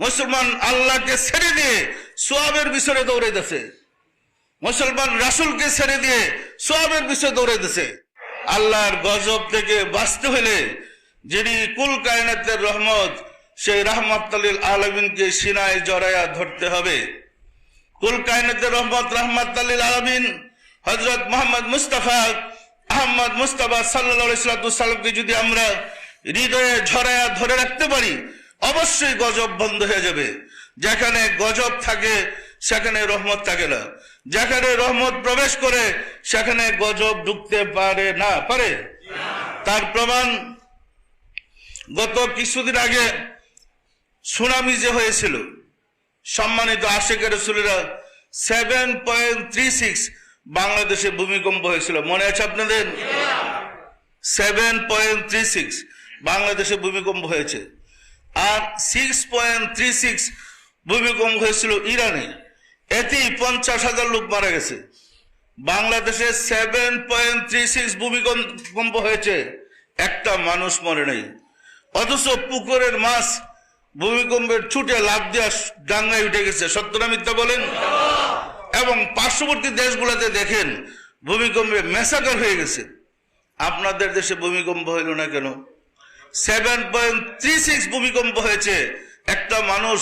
মুসলমান আল্লাহকে ছেড়ে দিয়ে সোয়াবের বিষয়ে দৌড়ে দৌড়াইতেছে। মুসলমান রাসুলকে ছেড়ে দিয়ে সোয়াবের বিষয়ে দৌড়ে দৌড়াইতেছে। আল্লাহর গজব থেকে বাঁচতে হলে যিনি কুল কায়নাতের রহমত, সেই রহমত আলীল আলমিনকে সিনায় জড়াইয়া ধরতে হবে। কুল কায়নাতের রহমত রহমত আলীল আলমিন হজরত মোহাম্মদ মুস্তাফা আহমদ মুস্তাফা সাল্লাহ সাল্লামকে যদি আমরা হৃদয়ে ঝরাইয়া ধরে রাখতে পারি অবশ্যই গজব বন্ধ হয়ে যাবে। যেখানে গজব থাকে সেখানে রহমত থাকে না। যেখানে রহমত প্রবেশ করে সেখানে গজব ঢুকতে পারে না পারে? তার প্রমাণ গত কিছুদিন আগে সুনামি যে হয়েছিল সম্মানিত আশেকের রসুলেরা সেভেন পয়েন্ট থ্রি সিক্স বাংলাদেশে ভূমিকম্প হয়েছিল। মনে আছে আপনাদের? সেভেন পয়েন্ট থ্রি সিক্স বাংলাদেশে ভূমিকম্প হয়েছে। আর সিক্স পয়েন্ট থ্রি সিক্স ভূমিকম্প হয়েছিল ইরানে। এতেই পঞ্চাশ হাজার লোক মারা গেছে। বাংলাদেশে সেভেন পয়েন্ট থ্রি সিক্স ভূমিকম্প হয়েছে। একটা মানুষ মরে নেই। অথচ পুকুরের মাছ ভূমিকম্পের ছুটে লাভ দেওয়া ডাঙ্গায় উঠে গেছে। সত্য মিথ্যা বলেন? এবং পার্শ্ববর্তী দেশগুলোতে দেখেন, ভূমিকম্পে মেসাকার হয়ে গেছে। আপনাদের দেশে ভূমিকম্প হইল না কেন? সেভেন পয়েন্ট থ্রি সিক্স ভূমিকম্প হয়েছে। একটা মানুষ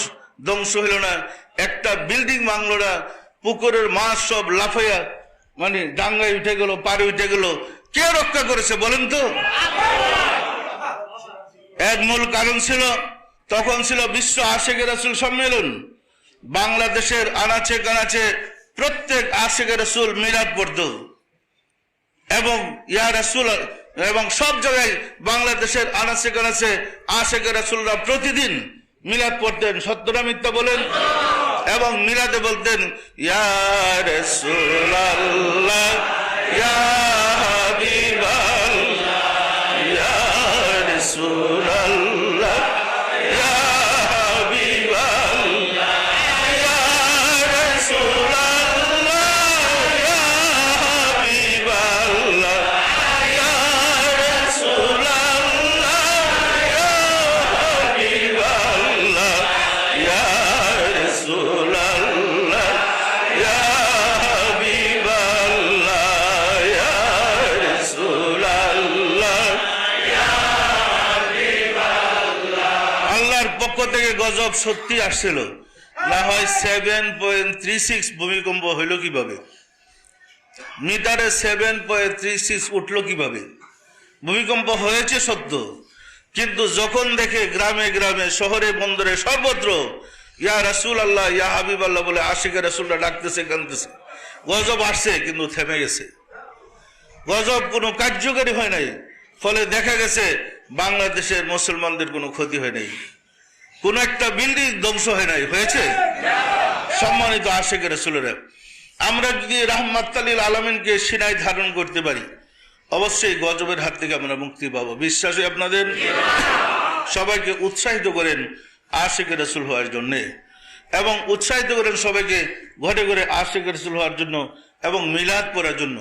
ধ্বংস হইল না, একটা বিল্ডিং ভাঙলো না, পুকুরের মাছ সব লাফাইয়া মানে ডাঙ্গায় উঠে গেল, পাড়ে উঠে গেল। কে রক্ষা করেছে বলেন তো? এর মূল কারণ ছিল, তখন ছিল বিশ্ব আশেকের রাসুল সম্মেলন। বাংলাদেশের আনাচে কানাচে প্রত্যেক আশেকের রাসুল মিলাদ পড়ত। এবং ইয়া রাসুল এবং সব জায়গায় বাংলাদেশের আনাচে কানাচে আশেখ রাসুলরা প্রতিদিন মিলাদ পড়তেন। সত্যরা মিথ্যা বলেন। এবং মিলাদে বলতেন ইয়ার ইয়া ইয়া থেকে গজব সত্যি আসছিল। না হয় সেভেন পয়েন্ট থ্রি সিক্স ভূমিকম্প হইল কীভাবে? মিটারে সেভেন পয়েন্ট থ্রি সিক্স উঠল কীভাবে? ভূমিকম্প হয়েছে সত্য, কিন্তু যখন দেখে গ্রামে গ্রামে, শহরে বন্দরে সর্বত্র, ইয়া রাসুল আল্লাহ ইয়া হাবিব আল্লাহ বলে আশিকে রাসুল্লাহ ডাকতেছে কানতেছে গজব আসছে, কিন্তু থেমে গেছে। গজব কোনো কার্যকারী হয় নাই, ফলে দেখা গেছে বাংলাদেশের মুসলমানদের কোনো ক্ষতি হয় নাই। কোন একটা বিল্ডিং ধ্বংস হয় নাই, হয়েছে? সম্মানিত আশেখ রসুলেরা, আমরা যদি রাহমাত আলীল আলমিনকে সিনায় ধারণ করতে পারি, অবশ্যই গজবের হাত থেকে আমরা মুক্তি পাবো। বিশ্বাসী আপনাদের? সবাইকে উৎসাহিত করেন আশেখ রসুল হওয়ার জন্যে এবং উৎসাহিত করেন সবাইকে ঘরে ঘরে আশেখ রসুল হওয়ার জন্য এবং মিলাদ করার জন্য।